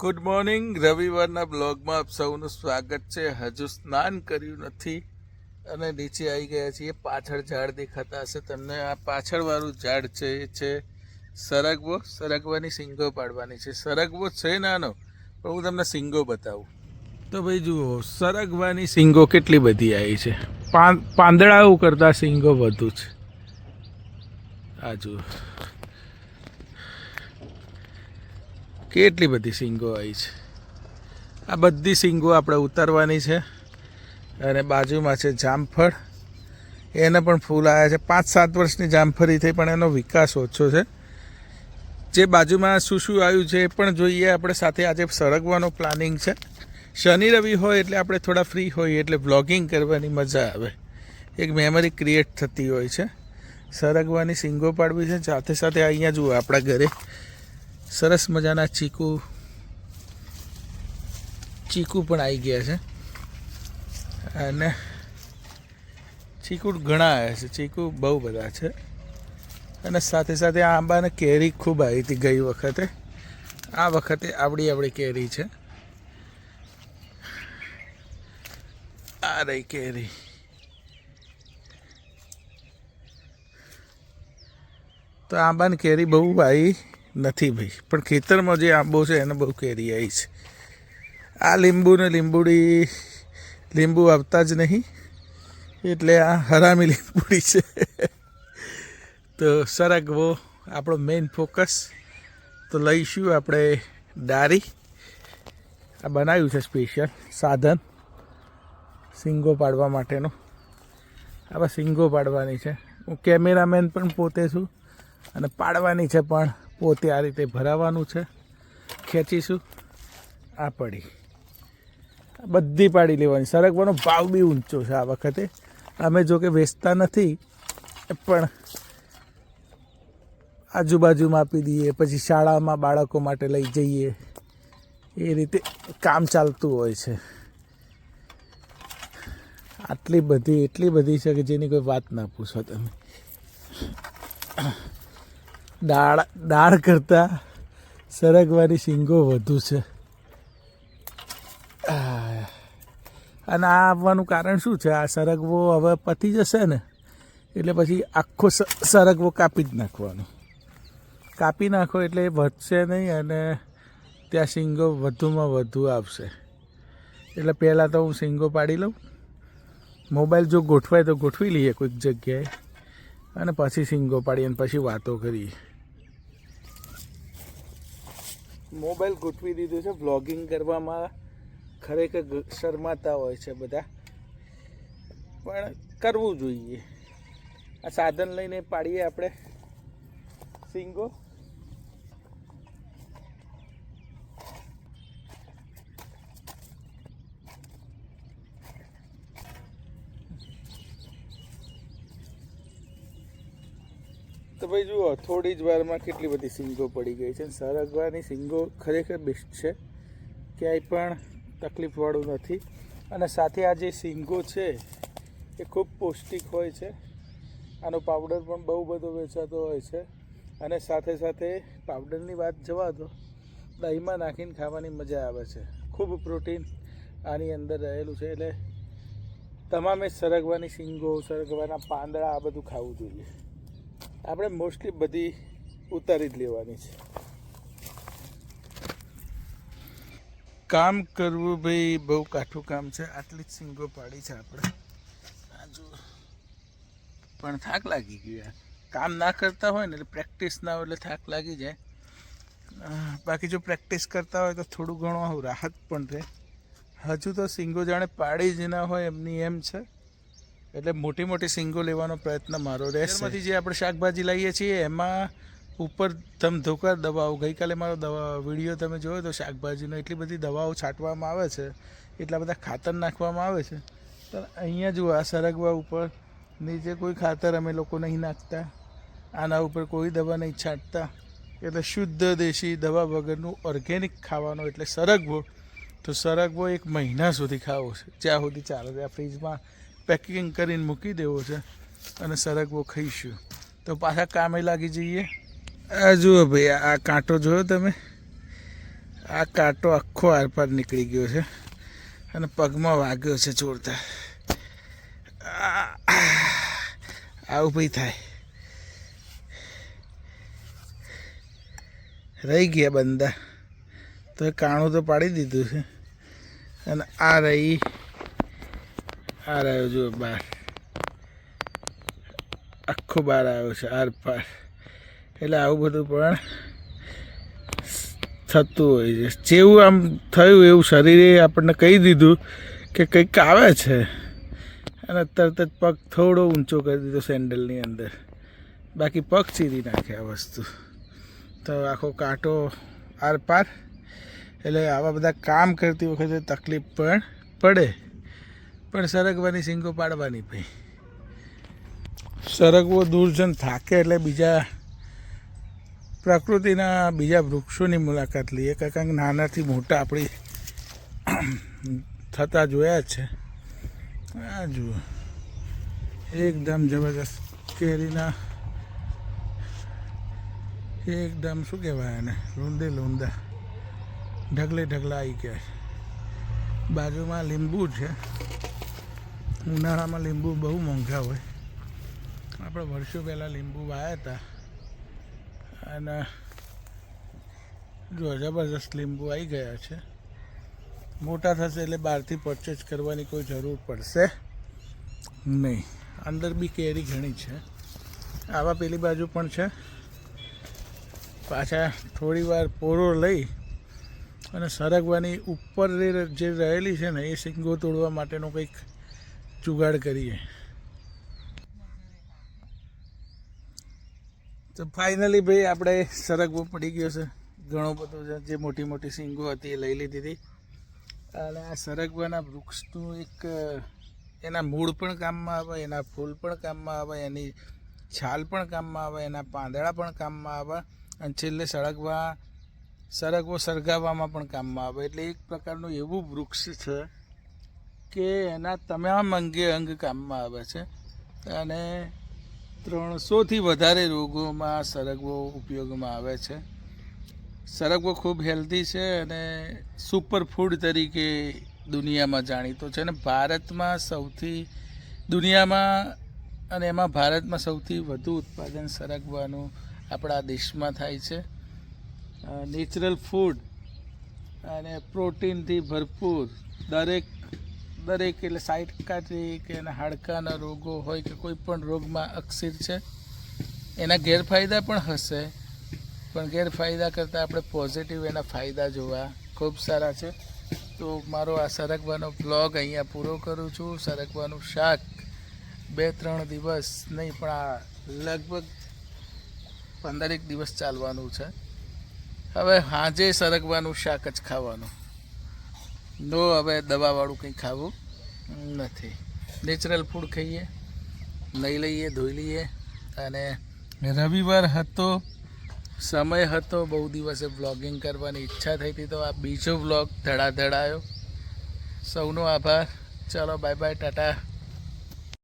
Good morning રવિવારના બ્લોગમાં આપ સૌનું સ્વાગત છે. હજુ સ્નાન કર્યું નથી અને નીચે આવી ગયા છીએ. પાછળ ઝાડ દેખાતા હશે. તમને આ પાછળવાળું ઝાડ છે એ છે, સરગવો, સરગવાની સિંગો પાડવાની છે. સરગવો છે નાનો, પણ હું તમને સિંગો બતાવું. તો ભાઈ જુઓ, સરગવાની સિંગો કેટલી બધી આવી છે. પાંદડાઓ કરતાં સિંગો વધુ છે. આ જુઓ. કેટલી બધી સિંગો આવી છે. આ બધી સિંગો આપણે ઉતારવાની છે અને બાજુમાં છે જામફળ. એને પણ ફૂલ આવ્યા છે. પાંચ સાત વર્ષની જામફળી થઈ પણ એનો વિકાસ ઓછો છે. જે બાજુમાં શું શું આવ્યું છે એ પણ જોઈએ. આપણે સાથે આજે સરગવાનો પ્લાનિંગ છે. શનિ રવિ હોય એટલે આપણે થોડા ફ્રી હોઈએ એટલે વ્લોગિંગ કરવાની મજા આવે. એક મેમરી ક્રિએટ થતી હોય છે. સરગવાની સિંગો પાડવી છે. સાથે સાથે અહીંયા જુઓ આપણા ઘરે સરસ મજાના ચીકુ ચીકુ પણ આવી ગયા છે. અને ચીકુ ઘણા આવ્યા છે. ચીકુ બહુ બધા છે. અને સાથે સાથે આ આંબાને કેરી ખૂબ આવી હતી ગઈ વખતે. આ વખતે આવડી આવડી કેરી છે. આ રહી કેરી. તો આંબાની કેરી બહુ આવી નથી ભાઈ. પણ ખેતરમાં જે આંબો છે એને બહુ કેરી આવી છે. આ લીંબુ ને લીંબુડી, લીંબુ આવતા જ નહીં. એટલે આ હરામી લીંબુડી છે. તો સરગવો આપણો મેઇન ફોકસ તો લઈશું આપણે ડારી. આ બનાવ્યું છે સ્પેશિયલ સાધન. સિંગો પાડવા માટેનું. આવા સિંગો પાડવાની છે. હું કેમેરામેન પણ પોતે છું અને પાડવાની છે પણ પોતે આ રીતે ભરાવાનું છે. ખેંચીશું. આ પડી. બધી પાડી લેવાની. સરગવાનો ભાવ બી ઊંચો છે આ વખતે. અમે જો કે વેચતા નથી, પણ આજુબાજુમાં આપી દઈએ, પછી શાળામાં બાળકો માટે લઈ જઈએ. એ રીતે કામ ચાલતું હોય છે. આટલી બધી, એટલી બધી છે કે જેની કોઈ વાત ના પૂછો તમે. દાળ દાળ કરતાં સરગવાની શીંગો વધુ છે. અને આ આવવાનું કારણ શું છે? આ સરગવો હવે પતી જશે ને, એટલે પછી આખો સરગવો કાપી જ નાખવાનો. કાપી નાખો એટલે એ વધશે નહીં અને ત્યાં શીંગો વધુમાં વધુ આવશે. એટલે પહેલાં તો હું શીંગો પાડી લઉં. મોબાઈલ જો ગોઠવાય તો ગોઠવી લઈએ કોઈક જગ્યાએ. અને પછી સિંગો પાડીએ અને પછી વાતો કરીએ. મોબાઈલ ગોઠવી દીધું છે. વ્લોગિંગ કરવામાં ખરેખર શરમાતા હોય છે બધા. પણ કરવું જોઈએ. આ સાધન લઈને પાડીએ આપણે. સિંગો તો ભાઈ, જુઓ, થોડી જ વારમાં કેટલી બધી સિંગો પડી ગઈ છે. સરગવાની સિંગો ખરેખર બેસ્ટ છે. ક્યાંય પણ તકલીફવાળું નથી. અને સાથે આ જે સિંગો છે, એ ખૂબ પૌષ્ટિક હોય છે. આનો પાવડર પણ બહુ બધો વેચાતો હોય છે. અને સાથે સાથે પાવડરની વાત જવા દો, દહીંમાં નાખીને ખાવાની મજા આવે છે. ખૂબ પ્રોટીન આની અંદર રહેલું છે. એટલે તમામે સરગવાની સિંગો, સરગવાના પાંદડા આ બધું ખાવું જોઈએ. આપણે મોસ્ટલી બધી ઉતારી જ લેવાની છે. કામ કરવું ભાઈ, બહુ કાઠું કામ છે. આટલી જ સિંગો પાડી છે આપણે. આજુ પણ થાક લાગી ગયો કામ ના કરતા હોય ને એટલે પ્રેક્ટિસ ના હોય એટલે થાક લાગી જાય. બાકી જો પ્રેક્ટિસ કરતા હોય તો થોડું ઘણું રાહત પણ રહે. હજુ તો સિંગો જાણે પાડી જ ના હોય એમની એમ છે. એટલે મોટી મોટી સિંગો લેવાનો પ્રયત્ન મારો રહેશેમાંથી જે આપણે શાકભાજી લઈએ છીએ, એમાં ઉપર ધમધોકાર દવાઓ, ગઈકાલે મારો દવા, વીડિયો તમે જોયો તો શાકભાજીનો એટલી બધી દવાઓ છાંટવામાં આવે છે, એટલા બધા ખાતર નાખવામાં આવે છે. તો અહીંયા જુઓ, આ સરગવા ઉપર નીચે કોઈ ખાતર અમે લોકો નહીં નાખતા. આના ઉપર કોઈ દવા નહીં છાંટતા. એટલે શુદ્ધ દેશી દવા વગરનું ઓર્ગેનિક ખાવાનો એટલે સરગવો. તો સરગવો એક મહિના સુધી ખાવો છે. જ્યાં સુધી ચાલે ત્યાં ફ્રીજમાં પેકિંગ કરીને મૂકી દેવો છે અને સરગવો ખાઈશું. તો પાછા કામે લાગી જઈએ. આ જુઓ ભાઈ, આ કાંટો જોયો તમે? આ કાંટો આખો આરપાર નીકળી ગયો છે અને પગમાં વાગ્યો છે જોરદાર. આવું ભાઈ થાય. રહી ગયા બંદા. તો કાણું તો પાડી દીધું છે. અને આ રહી આ રહ્યો જો બાર. આખો બાર આવ્યો છે, આર પાર. એટલે આવું બધું પણ થતું હોય છે. જેવું આમ થયું, એવું શરીરે આપણને કહી દીધું કે કંઈક આવે છે. અને તરત જ પગ થોડો ઊંચો કરી દીધો સેન્ડલની અંદર. બાકી પગ ચીરી નાખે આ વસ્તુ. તો આખો કાંટો આરપાર એટલે આવા બધા કામ કરતી વખતે તકલીફ પણ પડે. પણ સરગવાની સિંગો પાડવાની ભાઈ. સરગવો દૂરજન થાકે એટલે બીજા પ્રકૃતિના બીજા વૃક્ષોની મુલાકાત લઈએ. કે કંઈક નાનાથી મોટા આપણી થતા જોયા છે. આ જુઓ. એકદમ જબરદસ્ત કેરીના એકદમ શું કહેવાય એને લૂંદે લૂંદા. ઢગલે ઢગલા આવી ગયા બાજુમાં લીંબુ છે. ઉનાળામાં લીંબુ બહુ મોંઘા હોય. આપણે વર્ષો પહેલાં લીંબુ વાવ્યા હતા. અને જો જબરદસ્ત લીંબુ આવી ગયા છે. મોટા થશે એટલે બહારથી પરચેસ કરવાની કોઈ જરૂર પડશે નહીં. અંદર બી કેરી ઘણી છે. આવા પેલી બાજુ પણ છે. પાછા થોડી વાર પોરો લઈ અને સરગવાની ઉપર જે રહેલી છે ને એ સિંગો તોડવા માટેનો કંઈક જુગાડ કરીએ. તો ફાઇનલી ભાઈ આપણે સરગવો પડી ગયો છે. ઘણો બધો જે મોટી મોટી સિંગો હતી એ લઈ લીધી હતી. અને આ સરગવાના વૃક્ષનું એક, એના મૂળ પણ કામમાં આવે, એના ફૂલ પણ કામમાં આવે, એની છાલ પણ કામમાં આવે, એના પાંદડા પણ કામમાં આવે, અને છેલ્લે સળગવા સરગવો સળગાવવામાં પણ કામમાં આવે. એટલે એક પ્રકારનું એવું વૃક્ષ છે કે એના તમામ અંગે અંગ કામમાં આવે છે અને ત્રણસોથી વધારે રોગોમાં સરગવો ઉપયોગમાં આવે છે. સરગવો ખૂબ હેલ્ધી છે અને સુપર ફૂડ તરીકે દુનિયામાં જાણીતો છે અને ભારતમાં સૌથી, દુનિયામાં અને એમાં ભારતમાં સૌથી વધુ ઉત્પાદન સરગવાનું આપણા દેશમાં થાય છે. નેચરલ ફૂડ અને પ્રોટીનથી ભરપૂર દરેક દરેક એટલે સાઇટકાટ્રિક એના હાડકાના રોગો હોય કે કોઈ પણ રોગમાં અક્ષીર છે, એના ગેરફાયદા પણ હશે. પણ ગેરફાયદા કરતાં આપણે પોઝિટિવ એના ફાયદા જોવા ખૂબ સારા છે. તો મારો આ સરગવાનો બ્લોગ અહીંયા પૂરો કરું છું. સરગવાનું શાક બે ત્રણ દિવસ નહીં, પણ આ લગભગ પંદરેક દિવસ ચાલવાનું છે. હવે સાંજે સરગવાનું શાક જ ખાવાનું. નો, હવે દવાવાળું કંઈ ખાવું નથી. નેચરલ ફૂડ ખાઈએ, લઈ લઈએ, ધોઈ લઈએ. અને રવિવાર હતો, સમય હતો, બહુ દિવસે વ્લોગિંગ કરવાની ઈચ્છા થઈ હતી, તો આ બીજો વ્લોગ ધડાધડાયો. સૌનો આભાર. ચાલો બાય બાય ટાટા.